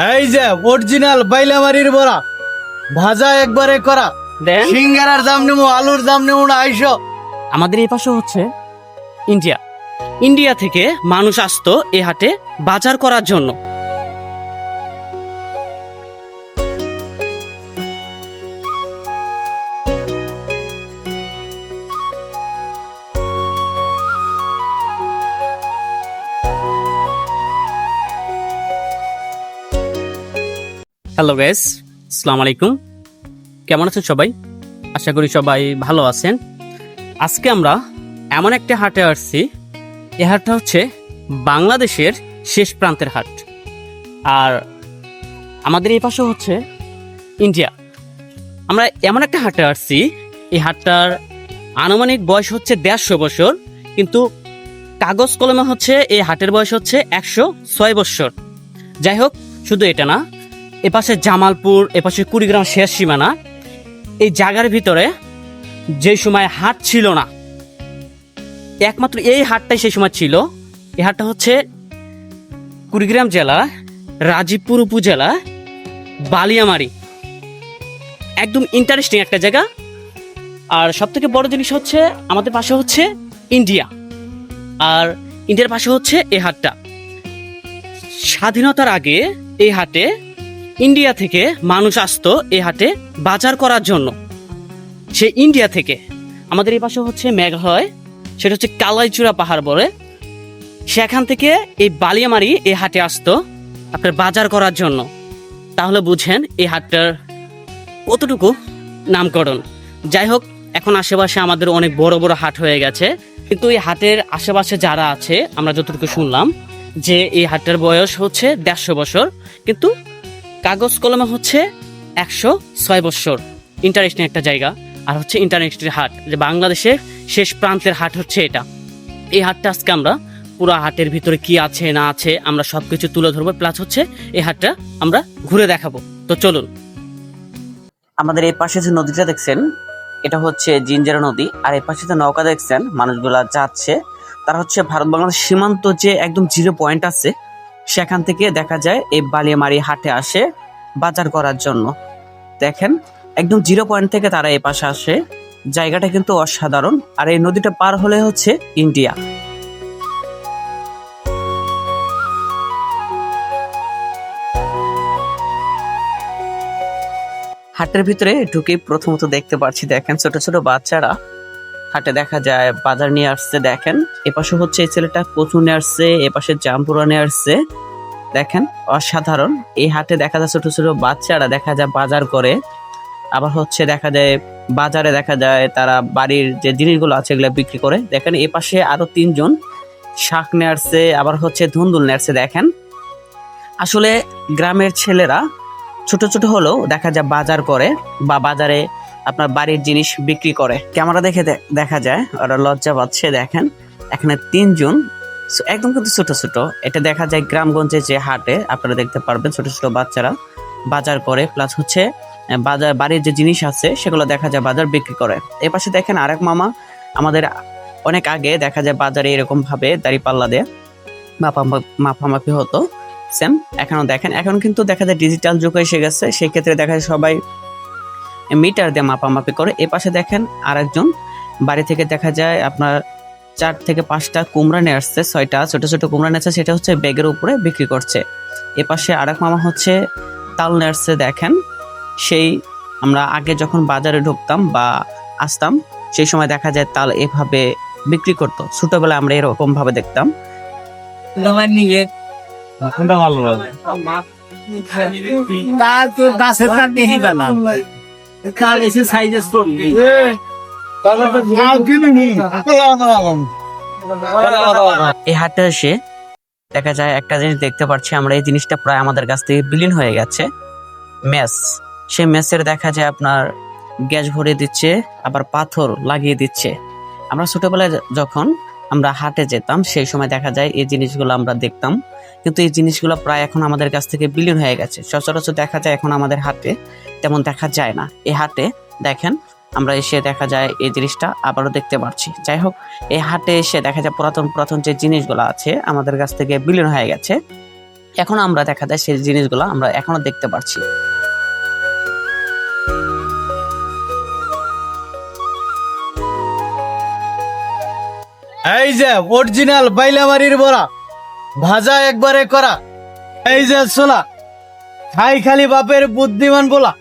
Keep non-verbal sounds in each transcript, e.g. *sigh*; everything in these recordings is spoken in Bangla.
এই যে অরিজিনাল বাইলামারির বড়া। ভাজা একবারে করা। দেন। সিঙ্গারার দাম নেব আলুর দাম নেব না আইসো। আমাদের এই পাশে হচ্ছে ইন্ডিয়া। ইন্ডিয়া থেকে মানুষ আসতো এ হাটে বাজার করার জন্য। হ্যালো গ্যাস আসসালামু আলাইকুম কেমন আছেন সবাই? আশা করি সবাই ভালো আছেন। আজকে আমরা এমন একটা হাটে আসছি। এ হাটটা হচ্ছে বাংলাদেশের শেষ প্রান্তের হাট। আর আমাদের এই পাশে হচ্ছে ইন্ডিয়া। আমরা এমন একটা হাটে আসছি। এই হাটটার আনুমানিক বয়স হচ্ছে দেড়শো বছর, কিন্তু কাগজ কলমে হচ্ছে এই হাটের বয়স হচ্ছে একশো ছয় বছর। যাই হোক, শুধু এটা না এপাশে জামালপুর, এপাশে কুড়িগ্রাম শেষ সীমানা। এই জায়গার ভিতরে যে সময় হাট ছিল না, একমাত্র এই হাটটাই সেই সময় ছিল। এই হাটটা হচ্ছে কুড়িগ্রাম জেলা, রাজীবপুর উপজেলা, বালিয়ামারি। একদম ইন্টারেস্টিং একটা জায়গা। আর সব থেকে বড় জিনিস হচ্ছে আমাদের পাশে হচ্ছে ইন্ডিয়া। আর ইন্ডিয়ার পাশে হচ্ছে এই হাটটা। স্বাধীনতার আগে এই হাটে ইন্ডিয়া থেকে মানুষ আসতো এ হাটে বাজার করার জন্য। সে ইন্ডিয়া থেকে। আমাদের এই পাশে হচ্ছে মেঘালয়, সেটা হচ্ছে কালাইচূড়া পাহাড় বলে। সেখান থেকে এই বালিয়ামারি এই হাটে আসতো আপনার বাজার করার জন্য। তাহলে বুঝেন এই হাটটার কতটুকু নামকরণ। যাই হোক, এখন আশেপাশে আমাদের অনেক বড় বড় হাট হয়ে গেছে। কিন্তু এই হাটের আশেপাশে যারা আছে, আমরা যতটুকু শুনলাম যে এই হাটটার বয়স হচ্ছে দেড়শো বছর। কিন্তু কাগজ কলমে হচ্ছে একশো ছয় বছর ইন্টারেস্টিং একটা জায়গা। আর হচ্ছে ইন্টারন্যাশনাল হাট। যে বাংলাদেশের শেষ প্রান্তের হাট হচ্ছে এটা। এই হাটটা আজকে আমরা পুরো হাটের ভিতরে কি আছে, না আছে, আমরা সব কিছু তুলে ধরবো। প্লাস হচ্ছে এই হাটটা আমরা ঘুরে দেখাবো। তো চলুন। আমাদের এই পাশে যে নদীটা দেখছেন, এটা হচ্ছে জিঞ্জারা নদী। আর এই পাশে যে নৌকা দেখছেন, মানুষগুলা যাচ্ছে। তারা হচ্ছে ভারত বাংলাদেশ সীমান্ত যে একদম জিরো পয়েন্ট আছে সেখান থেকে দেখা যায় এই বালিয়ামারি হাটে আসে বাজার করার জন্য। দেখেন, একদম জিরো পয়েন্ট থেকে তারা এই পাশে আসে। জায়গাটা কিন্তু অসাধারণ। আর এই নদীটা পার হলে হচ্ছে ইন্ডিয়া। হাটের ভিতরে ঢুকে প্রথমত দেখতে পাচ্ছি দেখেন ছোট ছোট বাচ্চারা হাটে দেখা যায়, বাজার নিয়ে আসছে, দেখেন। এপাশে হচ্ছে এই ছেলেটা কচু নিয়ে আসছে, এপাশে জামপুরা নিয়ে আসছে, দেখেন। অসাধারণ। এই হাটে দেখা যায় ছোট ছোট বাচ্চারা দেখা যায় বাজার করে। আবার হচ্ছে দেখা যায়, বাজারে দেখা যায় তারা বাড়ির যে জিনিসগুলো আছে এগুলো বিক্রি করে। দেখেন এ পাশে আরও তিনজন শাক নিয়ে আসছে, আবার হচ্ছে ধুন্দুল নিয়ে আসছে, দেখেন। আসলে গ্রামের ছেলেরা ছোট ছোট হলেও দেখা যায় বাজার করে বা বাজারে আপনার বাড়ির জিনিস বিক্রি করে। ক্যামেরা দেখে দেখা যায়, ওরা লজ্জা পাচ্ছে, দেখেন। এখানে তিনজন একদম কিন্তু ছোট ছোট। এটা দেখা যায় গ্রামগঞ্জে যে হাটে, আপনারা দেখতে পারবেন ছোট ছোট বাচ্চারা বাজার করে প্লাস হচ্ছে বাজার, বাড়ির যে জিনিস আছে, সেগুলো দেখা যায় বাজার বিক্রি করে। এ পাশে দেখেন আরেক মামা, আমাদের অনেক আগে দেখা যায় বাজারে এরকম ভাবে দাড়ি পাল্লা দিয়ে মাপা- মাপামাপি হতো। সেম এখনও দেখেন। এখন কিন্তু দেখা যায় ডিজিটাল যুগ এসে গেছে, সেই ক্ষেত্রে দেখা যায় সবাই মিটার দিয়ে মাপামাপি করে এ পাশে দেখেন আরেকজন। বাড়ি থেকে দেখা যায় আপনার চার থেকে পাঁচটা কুমড়া নিয়ে আসছে ছয়টা ছোট ছোট কুমড়া নিয়ে আসছে সেটা হচ্ছে ব্যাগের উপরে বিক্রি করছে। এ পাশে আরেক মামা হচ্ছে তাল নিয়ে আসছে দেখেন। সেই আমরা আগে যখন বাজারে ঢুকতাম বা আসতাম সেই সময় দেখা যায় তাল এভাবে বিক্রি করতো। ছোটবেলায় আমরা এরকম ভাবে দেখতাম ভালো কার এসে সাইজেস করবি এই হাটে এসে দেখা যায় একটা জিনিস দেখতে পাচ্ছি আমরা এই জিনিসটা প্রায় আমাদের কাছ থেকে বিলীন হয়ে গেছে। মেস সেই মেসের দেখা যায় আপনার গ্যাস ভরে দিচ্ছে আবার পাথর লাগিয়ে দিচ্ছে। আমরা ছোটবেলায় যখন আমরা হাটে যেতাম সেই সময় দেখা যায় এই জিনিসগুলো আমরা দেখতাম। কিন্তু এই জিনিসগুলো প্রায় এখন আমাদের কাছ থেকে বিলীন হয়ে গেছে। সচরাচর দেখা যায় এখন আমাদের হাতে, তেমন দেখা যায় না। এই হাটে দেখেন, আমরা এসে দেখা যায় এই জিনিসটা আবারও দেখতে পাচ্ছি যাই হোক এই হাটে এসে দেখা যায় পুরাতন পুরাতন যে জিনিসগুলো আছে, আমাদের কাছ থেকে বিলীন হয়ে গেছে। এখন আমরা দেখা যায় সেই জিনিসগুলো আমরা এখনও দেখতে পারছি। এই যে অরিজিনাল বাইলামারির বড়া। ভাজা একবারে করা। এই যে সোলা খাই খালি বাপের বুদ্ধিমান বলা।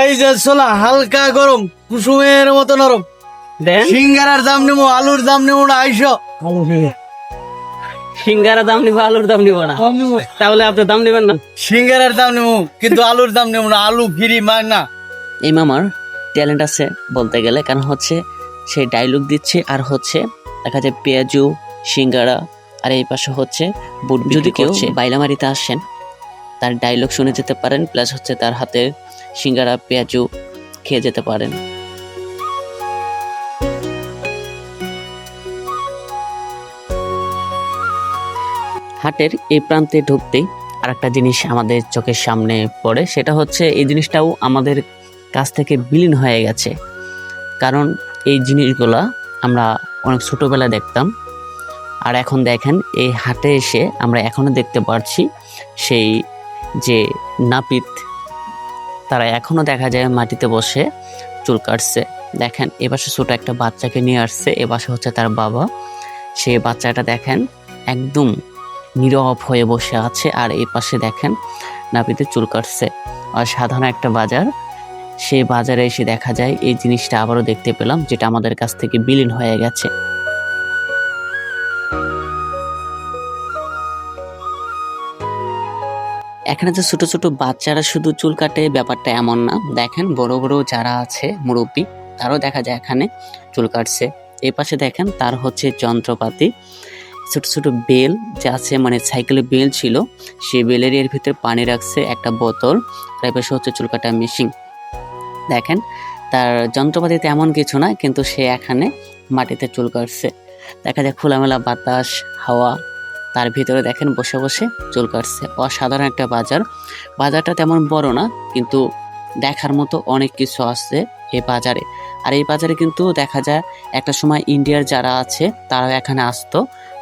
এই যে সোলা হালকা গরম কুসুমের মতো নরম। সিঙ্গারার দাম নেব আলুর দাম নেব না আইসো। সিঙ্গারা দাম নিবো আলুর দাম নিবো না। তাহলে আপনি দাম নেবেন না। সিঙ্গারার দাম নেব কিন্তু আলুর দাম নেব না আলু ফিরি মাগ না। এই মামার ট্যালেন্ট আছে বলতে গেলে কারণ হচ্ছে সে ডায়লগ দিচ্ছে আর হচ্ছে দেখা যায় পেঁয়াজু সিঙ্গারা আর এই পাশে হচ্ছে বুট যদি কেউ বাইলামারিতে আসেন তার ডায়লগ শুনে যেতে পারেন প্লাস হচ্ছে তার হাতে সিঙ্গারা পেঁয়াজু খেয়ে যেতে পারেন। হাটের এই প্রান্তে ঢুকতেই আর একটা জিনিস আমাদের চোখের সামনে পড়ে সেটা হচ্ছে এই জিনিসটাও আমাদের কাছ থেকে বিলীন হয়ে গেছে। কারণ এই জিনিসগুলা আমরা অনেক ছোটবেলায় দেখতাম। আর এখন দেখেন, এই হাটে এসে আমরা এখনও দেখতে পারছি সেই যে নাপিত, তারা এখনও দেখা যায় মাটিতে বসে চুল কাটছে। দেখেন এপাশে ছোট একটা বাচ্চাকে নিয়ে আসছে এপাশে হচ্ছে তার বাবা। সেই বাচ্চাটা দেখেন একদম নীরব হয়ে বসে আছে আর এই পাশে দেখেন নাপিতে চুল কাটছে। আর সাধারণ একটা বাজার, সেই বাজারে এসে দেখা যায় এই জিনিসটা আবারও দেখতে পেলাম, যেটা আমাদের কাছ থেকে বিলীন হয়ে গেছে। এখানে যে ছোট ছোট বাচ্চারা শুধু চুল কাটে ব্যাপারটা এমন না। দেখেন বড় বড় যারা আছে, মুরব্বী, তারও দেখা যায় এখানে চুল কাটছে। এই পাশে দেখেন তার হচ্ছে যন্ত্রপাতি। ছোট ছোট বেল যে আছে মানে সাইকেলে বেল ছিল, সেই বেলের এর ভিতরে পানি রাখছে একটা বোতল। তার পাশে হচ্ছে চুল কাটা মেশিন। দেখেন, তার যন্ত্রপাতি তেমন কিছু না, কিন্তু সে এখানে মাটিতে চুল কাটছে। দেখা যায় খোলামেলা বাতাস, হাওয়া তার ভিতরে দেখেন বসে বসে চুল কাটছে। অসাধারণ একটা বাজার। বাজারটা তেমন বড় না, কিন্তু দেখার মতো অনেক কিছু আছে এই বাজারে। আর এই বাজারে কিন্তু দেখা যায় একটা সময় ইন্ডিয়ার যারা আছে, তারাও এখানে আসতো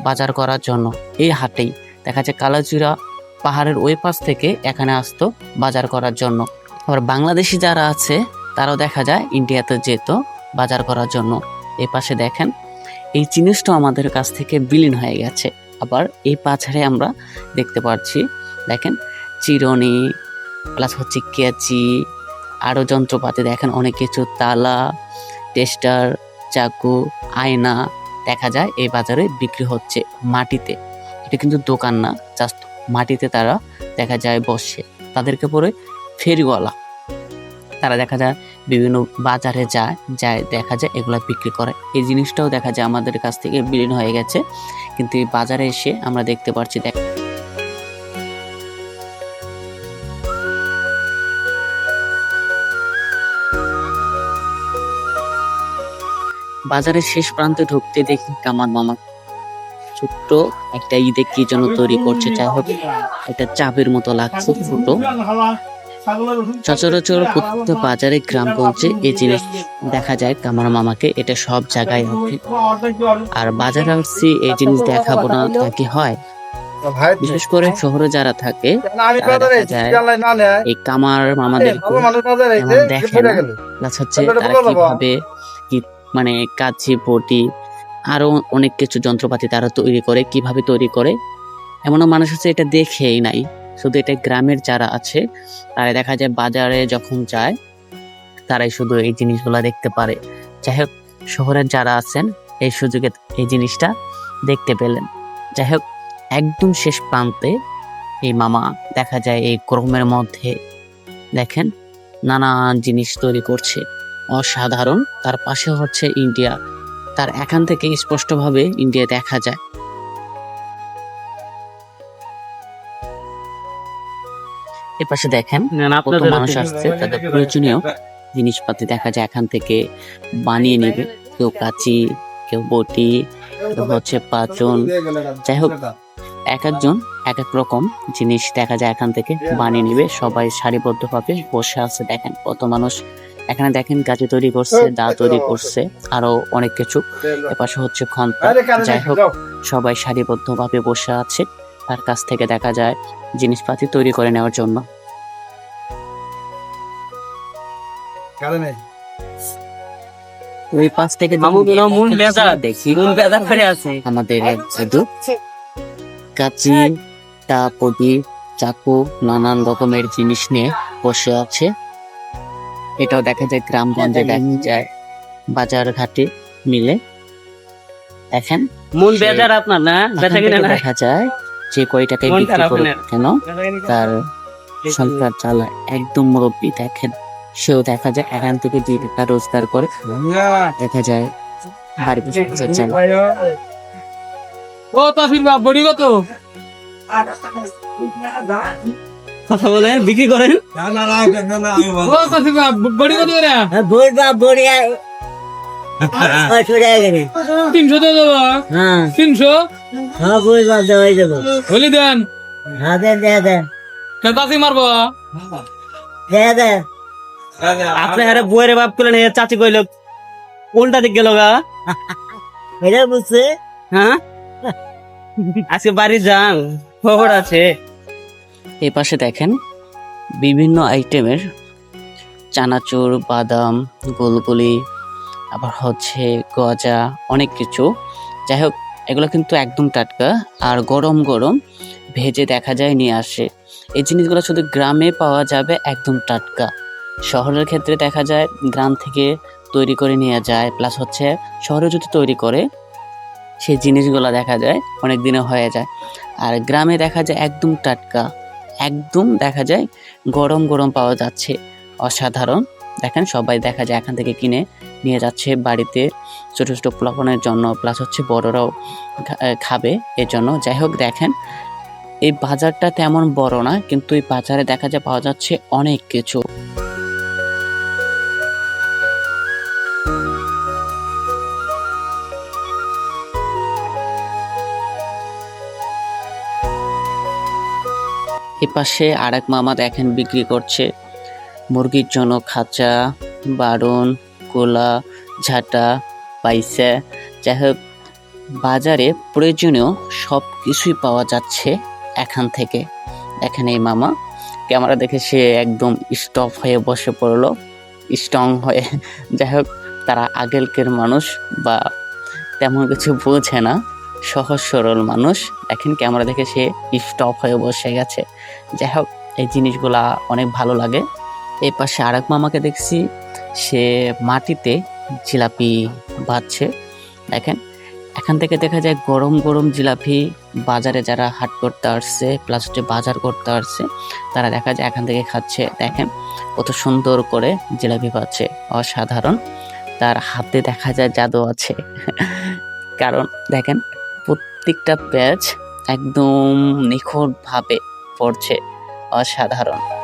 বাজার করার জন্য এই হাটেই। দেখা যায় কালাচুরা পাহাড়ের ওই পাশ থেকে এখানে আসতো বাজার করার জন্য। আবার বাংলাদেশি যারা আছে, তারাও দেখা যায় ইন্ডিয়াতে যেত বাজার করার জন্য। এই পাশে দেখেন, এই জিনিসটা আমাদের কাছ থেকে বিলীন হয়ে গেছে। আবার এই পাছাড়ে আমরা দেখতে পাচ্ছি, দেখেন, চিরনি প্লাস হচ্ছে কেচি আরও যন্ত্রপাতি, দেখেন অনেক কিছু, তালা, টেস্টার, চাকু, আয়না দেখা যায় এই বাজারে বিক্রি হচ্ছে মাটিতে। এটা কিন্তু দোকান না জাস্ট মাটিতে তারা দেখা যায় বসে। তাদেরকে পরে ফেরিওয়ালা, তারা দেখা যায় বিভিন্ন বাজারে যায় যায় দেখা যায়, এগুলা বিক্রি করে। এই জিনিসটাও দেখা যায় আমাদের কাছ থেকে বিলীন হয়ে গেছে। কিন্তু এই বাজারে এসে আমরা দেখতে পাচ্ছি দেখ বাজারের শেষ প্রান্তে ঢুকতে দেখি কামার মামা। ছোট্ট একটা ঈদে কি যেন তৈরি করছে, যাই হোক একটা চাপের মতো লাগছে, ছোট। সচরাচর প্রত্যেক বাজারে গ্রাম গ্রামগঞ্জে এই জিনিস দেখা যায়। কামার মামাকে এটা সব জায়গায় আছে আর বাজারে আসছি এই জিনিস দেখাবো না তা কি হয়? বিশেষ করে শহরে যারা থাকে এই কামার মামাদের দেখে না। হচ্ছে তারা কীভাবে মানে কাছি বটি আরও অনেক কিছু যন্ত্রপাতি তারা তৈরি করে কীভাবে তৈরি করে। এমনও মানুষ হচ্ছে এটা দেখেই নাই। শুধু এটা গ্রামের যারা আছে। তারা দেখা যায় বাজারে যখন যায়, তারাই শুধু এই জিনিসগুলো দেখতে পারে। যাই হোক, শহরের যারা আছেন, এই সুযোগে এই জিনিসটা দেখতে পেলেন। যাই হোক, একদম শেষ প্রান্তে এই মামা দেখা যায় এই ক্রমের মধ্যে। দেখেন, নানান জিনিস তৈরি করছে। অসাধারণ। তার পাশে হচ্ছে ইন্ডিয়া। তার এখান থেকে স্পষ্টভাবে ইন্ডিয়া দেখা যায়। এর পাশে দেখেন কত মানুষ আসছে তাদের প্রয়োজনীয় জিনিসপাতি দেখা যায় এখান থেকে বানিয়ে নেবে। কেউ কাচি কেউ বটি কেউ হচ্ছে পাচন যাই হোক এক একজন এক এক রকম জিনিস দেখা যায় এখান থেকে বানিয়ে নেবে। সবাই সারিবদ্ধভাবে বসে আছে দেখেন কত মানুষ। এখানে দেখেন গাছে তৈরি করছে দা তৈরি করছে আরও অনেক কিছু। এপাশে হচ্ছে খন্তা। যাই হোক সবাই সারিবদ্ধভাবে বসে আছে। তার কাছ থেকে দেখা যায় জিনিসপাতি তৈরি করে নেওয়ার জন্য। ওই পাশ থেকে মন। দেখি। মন করে আছে। আমাদের কাচি টা প্রদীপ চাকু নানান রকমের জিনিস নিয়ে বসে আছে। এটাও দেখা যায় গ্রামগঞ্জে দেখা যায়। বাজার ঘাটে মিলে। দেখেন। মন বেজার আপনার না? দেখা যায় যে কয় টাকায় বিক্রি করুক কেন তার সংসার চালায়। একদম মুরব্বী দেখেন। সেও দেখা যায় এখান থেকে দুই টাকা রোজগার করে। দেখা যায় বাড়ি সংসার চালায়। ও তাফির বাপ বড়ি কত? কথা বলেন বিক্রি করেন। ও তাফির বাপ বড়ি কত করে? ভোট বা বড়িয়া তিনশো দিয়ে দেবো হ্যাঁ তিনশো হ্যাঁ ভোট বা দেওয়াই দেবো বলি দেন হ্যাঁ দেন দেয়া দেন তাফি মারবো দেয়া দেন আপনি হারে বইয়ের বাপ করলেন চাচি কইল উল্টা দিক গেল গা এটা বুঝছে হ্যাঁ আজকে বাড়ি যান খবর আছে এই পাশে দেখেন বিভিন্ন আইটেমের চানাচুর, বাদাম, গোলগুলি আবার হচ্ছে গজা, অনেক কিছু। যাই হোক এগুলো কিন্তু একদম টাটকা। আর গরম গরম ভেজে দেখা যায় নিয়ে আসে। এই জিনিসগুলো শুধু গ্রামে পাওয়া যাবে একদম টাটকা। শহরের ক্ষেত্রে দেখা যায় গ্রাম থেকে তৈরি করে নিয়ে যায়। প্লাস হচ্ছে শহরে যদি তৈরি করে সেই জিনিসগুলো দেখা যায়, অনেক দিনে হয়ে যায়। আর গ্রামে দেখা যায় একদম টাটকা। একদম দেখা যায় গরম গরম পাওয়া যাচ্ছে। অসাধারণ। দেখেন, সবাই দেখা যায় এখান থেকে কিনে নিয়ে যাচ্ছে বাড়িতে ছোটো ছোটো প্লাবনের জন্য প্লাস হচ্ছে বড়রাও খাবে এর জন্য। যাই হোক, দেখেন, এই বাজারটা তেমন বড় না, কিন্তু এই বাজারে দেখা যায় পাওয়া যাচ্ছে অনেক কিছু। এ পাশে আরেক মামা দেখেন বিক্রি করছে। মুরগির জন্য খাঁচা বারণ কোলা ঝাঁটা, পাইসা যাই হোক বাজারে প্রয়োজনীয় সব কিছুই পাওয়া যাচ্ছে এখান থেকে। দেখেন এই মামা, ক্যামেরা দেখে সে একদম স্টপ হয়ে বসে পড়ল। স্ট্রং হয়ে যাই হোক তারা আগেলকের মানুষ বা তেমন কিছু বোঝে না, সহজ সরল মানুষ। দেখেন ক্যামেরা দেখে সে স্টপ হয়ে বসে গেছে। যাই হোক এই জিনিসগুলা অনেক ভালো লাগে। এই পাশে আরেক মামাকে দেখছি। সে মাটিতে জিলাপি বাঁধছে দেখেন, এখান থেকে দেখা যায় গরম গরম জিলাপি বাজারে যারা হাট করতে আসছে প্লাস হচ্ছে বাজার করতে আসছে, তারা দেখা যায় এখান থেকে খাচ্ছে। দেখেন, কত সুন্দর করে জিলাপি পাচ্ছে অসাধারণ। তার হাতে দেখা যায় জাদু আছে। *laughs* কারণ দেখেন, প্রত্যেকটা প্যাচ একদম নিখুঁতভাবে পড়ছে। অসাধারণ।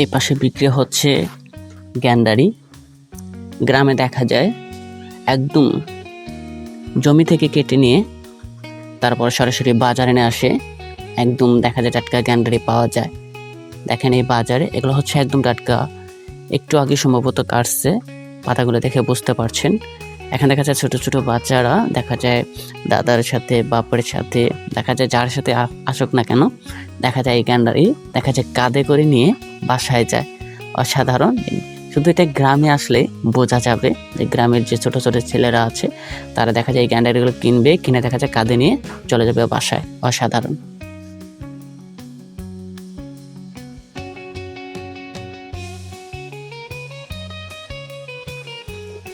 এই পাশে বিক্রি হচ্ছে গ্যান্ডারি। গ্রামে দেখা যায়, একদম জমি থেকে কেটে নিয়ে তারপর সরাসরি বাজারে নিয়ে আসে, একদম দেখা যায় টাটকা গ্যান্ডারি পাওয়া যায়। দেখেন এই বাজারে, এগুলো হচ্ছে একদম টাটকা। একটু আগে সম্ভবত কাটছে, পাতাগুলো দেখে বুঝতে পারছেন। এখানে দেখা যায় ছোট ছোট বাচ্চারা দেখা যায় দাদার সাথে, বাপের সাথে, দেখা যায় যার সাথে আসুক না কেন, দেখা যায় এই গ্যান্ডারি দেখা যায় কাঁধে করে নিয়ে বাসায় যায়। অসাধারণ। শুধু এটা গ্রামে আসলে বোঝা যাবে যে গ্রামের যে ছোট ছোট ছেলেরা আছে, তারা দেখা যায় এই গ্যান্ডারিগুলো কিনবে, কিনে দেখা যায় কাঁধে নিয়ে চলে যাবে বাসায়। অসাধারণ।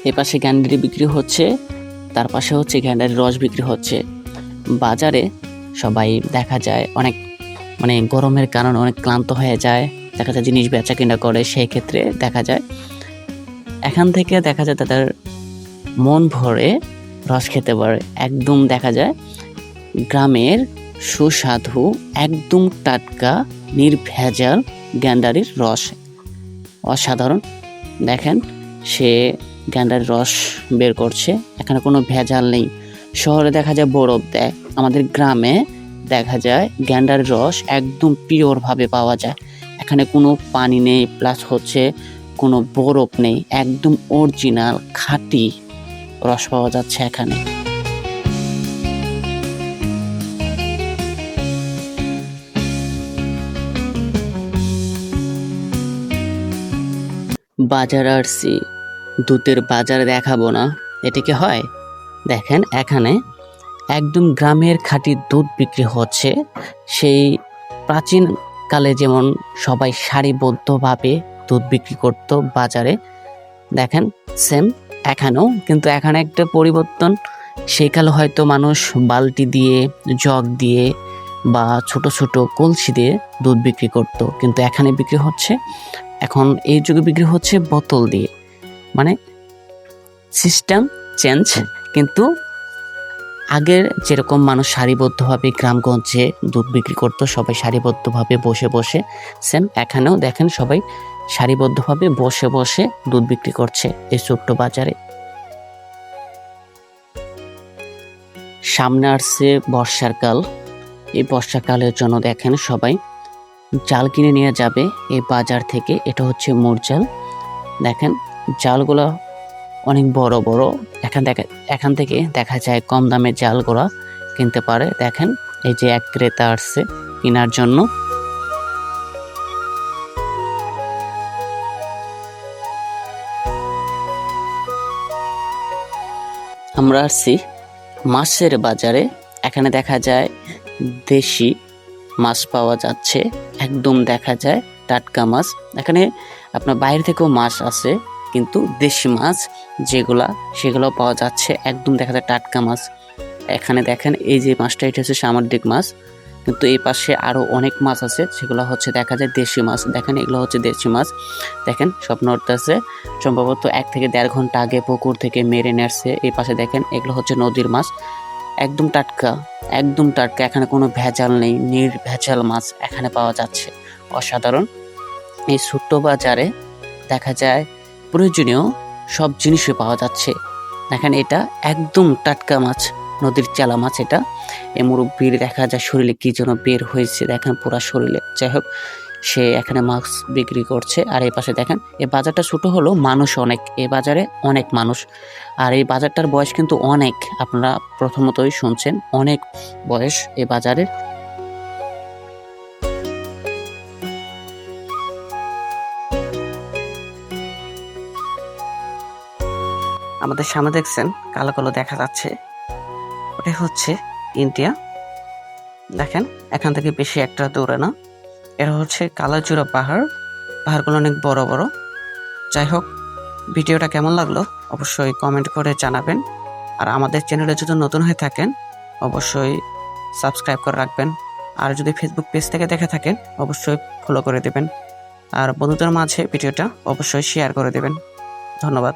এ পাশে গ্যান্ডারি বিক্রি হচ্ছে, তার পাশে হচ্ছে গ্যান্ডারির রস বিক্রি হচ্ছে। বাজারে সবাই দেখা যায় অনেক মানে গরমের কারণে অনেক ক্লান্ত হয়ে যায়, দেখা যায় জিনিস বেচা কিনা করে, সেই ক্ষেত্রে দেখা যায়। এখান থেকে দেখা যায় তাদের মন ভরে রস খেতে পারে। একদম দেখা যায় গ্রামের সুস্বাদু, একদম টাটকা, নির্ভেজাল গ্যান্ডারির রস। অসাধারণ। দেখেন সে গ্যান্ডারির রস বের করছে। এখানে কোনো ভেজাল নেই। শহরে দেখা যায় বরফ দেয়। আমাদের গ্রামে দেখা যায় গ্যান্ডার রস একদম পিওরভাবে পাওয়া যায়। এখানে কোনো পানি নেই, প্লাস হচ্ছে কোনো বরফ নেই। একদম অরিজিনাল খাঁটি রস পাওয়া যাচ্ছে এখানে। বাজার আসছি দুধের বাজার দেখাবো না। এটিকে হয়? দেখেন, এখানে একদম গ্রামের খাঁটি দুধ বিক্রি হচ্ছে। সেই প্রাচীন কালে যেমন সবাই সারিবদ্ধভাবে দুধ বিক্রি করত বাজারে, দেখেন, সেম এখানেও। কিন্তু এখানে একটা পরিবর্তন, সেই কালে হয়তো মানুষ বালতি দিয়ে, জগ দিয়ে বা ছোট ছোট কলসি দিয়ে দুধ বিক্রি করত। কিন্তু এখানে বিক্রি হচ্ছে, এখন এই যুগে বিক্রি হচ্ছে বোতল দিয়ে। মানে সিস্টেম চেঞ্জ কিন্তু আগের যেরকম মানুষ সারিবদ্ধভাবে গ্রামগঞ্জে দুধ বিক্রি করতো, সবাই সারিবদ্ধভাবে বসে বসে সেম এখানেও দেখেন সবাই সারিবদ্ধভাবে বসে বসে দুধ বিক্রি করছে এই ছোট্ট বাজারে। সামনে আসছে বর্ষার কাল, এই বর্ষাকালের জন্য দেখেন সবাই জাল কিনে নিয়ে যাবে এই বাজার থেকে, এটা হচ্ছে মোর জাল। দেখেন জালগুলো অনেক বড় বড়। এখান থেকে এখান থেকে দেখা যায় কম দামে জালগুলো কিনতে পারে। দেখেন, এই যে এক ক্রেতা আসছে কেনার জন্য। আমরা আসছি মাছের বাজারে। এখানে দেখা যায় দেশি মাছ পাওয়া যাচ্ছে। একদম দেখা যায় টাটকা মাছ। এখানে আপনার বাইরে থেকেও মাছ আছে কিন্তু দেশি মাছ যেগুলা সেগুলো পাওয়া যাচ্ছে। একদম দেখা যায় টাটকা মাছ। এখানে দেখেন, এই যে মাছটা, এটা হচ্ছে সামুদ্রিক মাছ। কিন্তু এই পাশে আরও অনেক মাছ আছে, সেগুলো হচ্ছে দেখা যায় দেশি মাছ। দেখেন, এগুলো হচ্ছে দেশি মাছ। দেখেন স্বপ্ন আছে সম্ভবত এক থেকে দেড় ঘণ্টা আগে পুকুর থেকে মেরে নেড়ছে। এই পাশে দেখেন, এগুলো হচ্ছে নদীর মাছ। একদম টাটকা একদম টাটকা। এখানে কোনো ভেজাল নেই, নির্ভেজাল মাছ এখানে পাওয়া যাচ্ছে। অসাধারণ। এই ছোট্ট বাজারে দেখা যায় প্রয়োজনীয় সব জিনিসই পাওয়া যাচ্ছে। দেখেন এটা একদম টাটকা মাছ, নদীর চালা মাছ এটা। এই মুরব্বির দেখা যায় শরীরে কি যেন বের হয়েছে, দেখেন পুরা শরীরে। যাই হোক, সে এখানে মাছ বিক্রি করছে। আর এই পাশে দেখেন এই বাজারটা ছোট হলো মানুষ অনেক। এই বাজারে অনেক মানুষ। আর এই বাজারটার বয়স কিন্তু অনেক। আপনারা প্রথমতই শুনছেন, অনেক বয়স এই বাজারের। আমাদের সামনে দেখছেন, কালো কালো দেখা যাচ্ছে। ওটা হচ্ছে ইন্ডিয়া। দেখেন, এখান থেকে বেশি একটা দৌড়ে না। এটা হচ্ছে কালাচূড়া পাহাড়। পাহাড়গুলো অনেক বড় বড়। যাই হোক, ভিডিওটা কেমন লাগল অবশ্যই কমেন্ট করে জানাবেন। আর আমাদের চ্যানেলে যদি নতুন হয়ে থাকেন, অবশ্যই সাবস্ক্রাইব করে রাখবেন। আর যদি ফেসবুক পেজ থেকে দেখে থাকেন, অবশ্যই ফলো করে দেবেন। আর বন্ধুদের মাঝে ভিডিওটা অবশ্যই শেয়ার করে দেবেন। ধন্যবাদ।